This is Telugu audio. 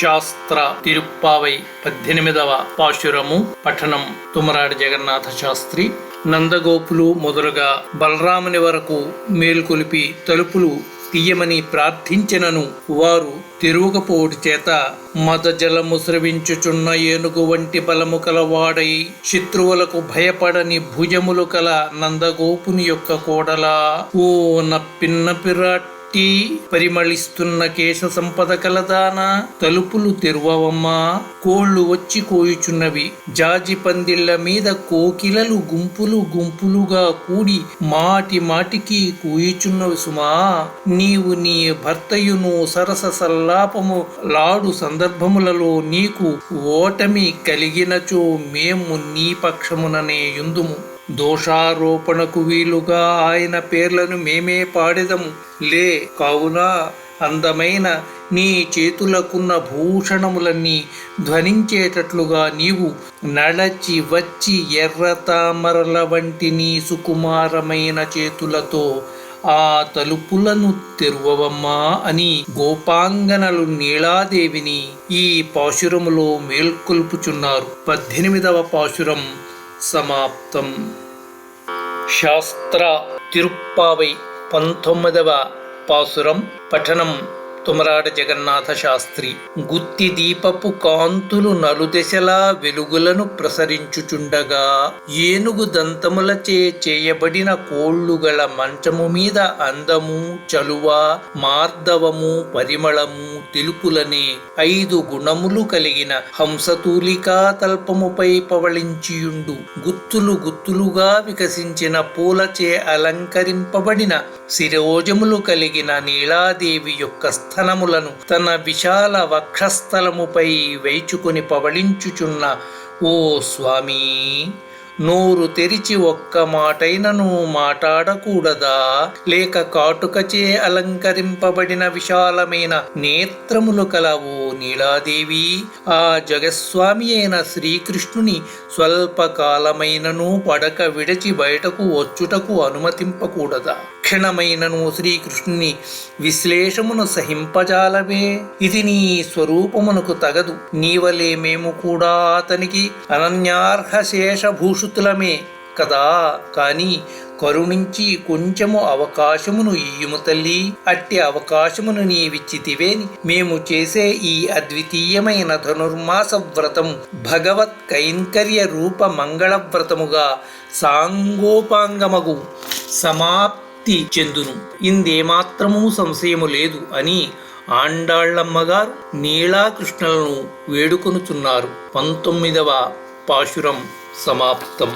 శాస్త్ర తిరుప్పావై పద్దెనిమిదవ పాశురము పఠనం తుమరాడి జగన్నాథ శాస్త్రి. నందగోపులు మొదలుగా బలరాముని వరకు మేల్కొలిపి తలుపులు తీయమని ప్రార్థించినను వారు తిరుగుకపోవుడి చేత మద జలము స్రవించుచున్న ఏనుగు వంటి బలము కలవాడై శత్రువులకు భయపడని భుజములు కల నందగోపుని యొక్క కోడలా. ఓ నప్పిన్న పిరాట్టి పరిమళిస్తున్న కేశ సంపద కలదానా తలుపులు తెరువవమ్మా. కోళ్ళు వచ్చి కోయుచున్నవి. జాజి పందిళ్ళ మీద కోకిలలు గుంపులు గుంపులుగా కూడి మాటి మాటికి కూయుచున్నవి సుమా. నీవు నీ భర్తయును సరస సల్లాపము లాడు సందర్భములలో నీకు ఓటమి కలిగినచో మేము నీ పక్షముననే యుందుము. దోషారోపణకు వీలుగా ఆయన పేర్లను మేమే పాడెదము. లే కావున అందమైన నీ చేతులకున్న భూషణములన్నీ ధ్వనించేటట్లుగా నీవు నడచి వచ్చి ఎర్ర తామరల వంటి నీ సుకుమారమైన చేతులతో ఆ తలుపులను తెరువవమ్మా అని గోపాంగనలు నీలాదేవిని ఈ పాశురములో మేల్కొల్పుచున్నారు. పద్దెనిమిదవ పాశురం సమాప్తం. శాస్త్ర తిరుప్పావై పంతొమ్మిదవ పాసురం పఠనం. తుమరాడ జగన్నాథ శాస్త్రి గుత్తి దీపపు కాంతులు నలుదెశలా వెలుగులను ప్రసరించుచుండగా ఏనుగు దంతములచే చేయబడిన కోళ్ళు గల మంచము మీద అందము చలువ మార్దవము పరిమళము తెలుపులనే ఐదు గుణములు కలిగిన హంసతూలికా తల్పముపై పవళించియుండు. గుత్తులు గుత్తులుగా వికసించిన పూలచే అలంకరింపబడిన శిరోజములు కలిగిన నీలాదేవి యొక్క స్థనములను తన విశాల వక్షస్థలముపై వేచుకొని పవళించుచున్న ఓ స్వామీ! నోరు తెరిచి ఒక్క మాటైనను మాట్లాడకూడదా లేక కాటుకచే అలంకరింపబడిన విశాలమైన నేత్రములు కలవు నీలాదేవి? ఆ జగస్వామి అయిన శ్రీకృష్ణుని స్వల్పకాలమైనను పడక విడచి బయటకు వచ్చుటకు అనుమతింపకూడదా? క్షణమైనను శ్రీకృష్ణుని విశ్లేషమును సహింపజాలవే. ఇది నీ స్వరూపమునకు తగదు. నీవలే మేము కూడా అతనికి అనన్యార్హ శేషభూషితులమే కదా. కాని కరుణించి కొంచెము అవకాశమును ఇయ్యుము తల్లి. అట్టి అవకాశమును నీవిచ్చితివేని. మేము చేసే ఈ అద్వితీయమైన ధనుర్మాస వ్రతం భగవత్ కైంకర్య రూప మంగళ వ్రతముగా సాంగోపాంగమగు సమాప్తి చెందును. ఇందేమాత్రమూ సంశయము లేదు అని ఆండాళ్ళమ్మగారు నీలాకృష్ణలను వేడుకొనుచున్నారు. పంతొమ్మిదవ పాశురం. సమాప్తం